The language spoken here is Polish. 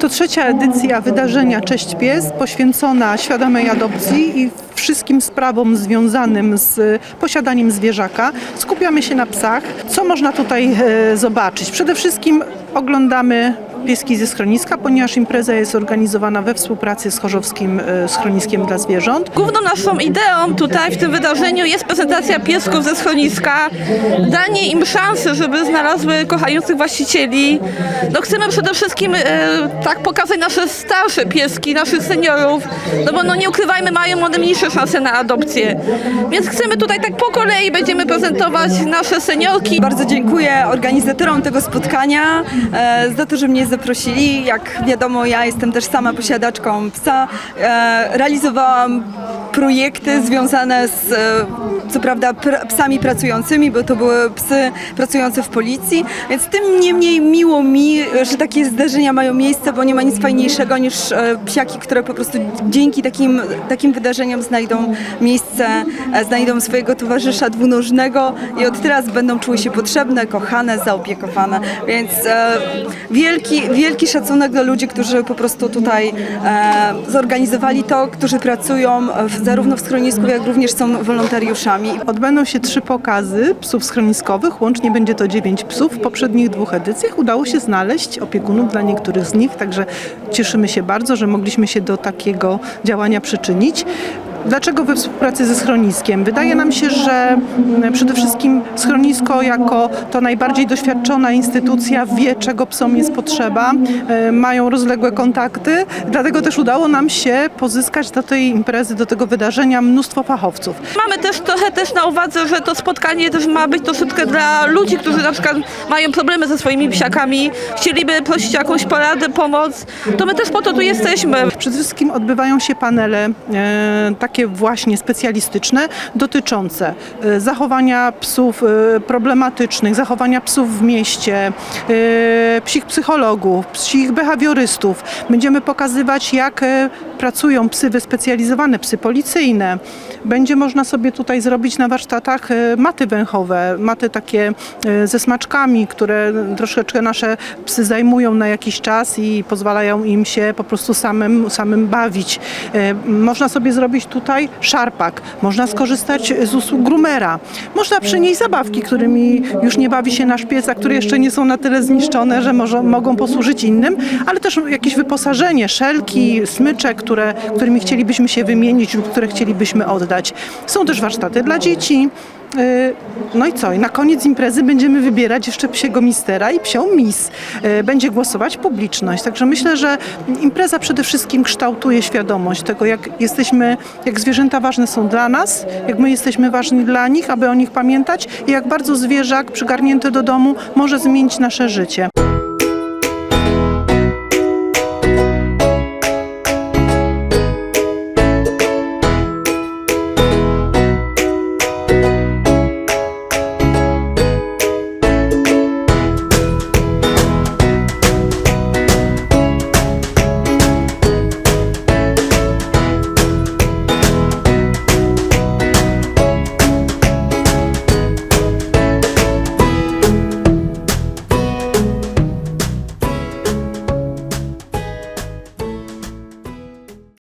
To trzecia edycja wydarzenia Cześć Pies poświęcona świadomej adopcji i wszystkim sprawom związanym z posiadaniem zwierzaka. Skupiamy się na psach. Co można tutaj e, zobaczyć? Przede wszystkim oglądamy pieski ze schroniska, ponieważ impreza jest organizowana we współpracy z Chorzowskim e, Schroniskiem dla Zwierząt. Główną naszą ideą tutaj w tym wydarzeniu jest prezentacja piesków ze schroniska, danie im szansy, żeby znalazły kochających właścicieli. No chcemy przede wszystkim e, tak pokazać nasze starsze pieski, naszych seniorów, no bo no nie ukrywajmy, mają one mniejsze szanse na adopcję. Więc chcemy tutaj tak po kolei będziemy prezentować nasze seniorki. Bardzo dziękuję organizatorom tego spotkania e, za to, że mnie zaprosili. Jak wiadomo, ja jestem też sama posiadaczką psa. E, realizowałam projekty związane z, e, co prawda, pr- psami pracującymi, bo to były psy pracujące w policji, więc tym niemniej miło mi, że takie zdarzenia mają miejsce, bo nie ma nic fajniejszego niż e, psiaki, które po prostu dzięki takim, takim wydarzeniom znajdą miejsce, e, znajdą swojego towarzysza dwunożnego i od teraz będą czuły się potrzebne, kochane, zaopiekowane. Więc e, wielki, wielki szacunek dla ludzi, którzy po prostu tutaj e, zorganizowali to, którzy pracują w, zarówno w schronisku, jak również są wolontariuszami. Odbędą się trzy pokazy psów schroniskowych, łącznie będzie to dziewięć psów. W poprzednich dwóch edycjach udało się znaleźć opiekunów dla niektórych z nich, także cieszymy się bardzo, że mogliśmy się do takiego działania przyczynić. Dlaczego we współpracy ze schroniskiem? Wydaje nam się, że mm, przede wszystkim schronisko jako to najbardziej doświadczona instytucja wie, czego psom jest potrzeba, e, mają rozległe kontakty, dlatego też udało nam się pozyskać do tej imprezy, do tego wydarzenia mnóstwo fachowców. Mamy też trochę też na uwadze, że to spotkanie też ma być troszeczkę dla ludzi, którzy na przykład mają problemy ze swoimi psiakami, chcieliby prosić o jakąś poradę, pomoc, to my też po to tu jesteśmy. Przede wszystkim odbywają się panele e, takie właśnie specjalistyczne dotyczące e, zachowania psów e, problematycznych, zachowania psów w mieście, e, psich psychologów, psich behawiorystów. Będziemy pokazywać jak pracują psy wyspecjalizowane, psy policyjne. Będzie można sobie tutaj zrobić na warsztatach maty węchowe, maty takie ze smaczkami, które troszeczkę nasze psy zajmują na jakiś czas i pozwalają im się po prostu samym, samym bawić. Można sobie zrobić tutaj szarpak, można skorzystać z usług groomera, można przynieść zabawki, którymi już nie bawi się nasz pies, a które jeszcze nie są na tyle zniszczone, że może, mogą posłużyć innym, ale też jakieś wyposażenie, szelki, smycze, które, którymi chcielibyśmy się wymienić lub które chcielibyśmy oddać. Są też warsztaty dla dzieci. Yy, No i co? I na koniec imprezy będziemy wybierać jeszcze psiego mistera i psią mis. Yy, Będzie głosować publiczność. Także myślę, że impreza przede wszystkim kształtuje świadomość tego, jak jesteśmy, jak zwierzęta ważne są dla nas, jak my jesteśmy ważni dla nich, aby o nich pamiętać i jak bardzo zwierzak przygarnięty do domu może zmienić nasze życie.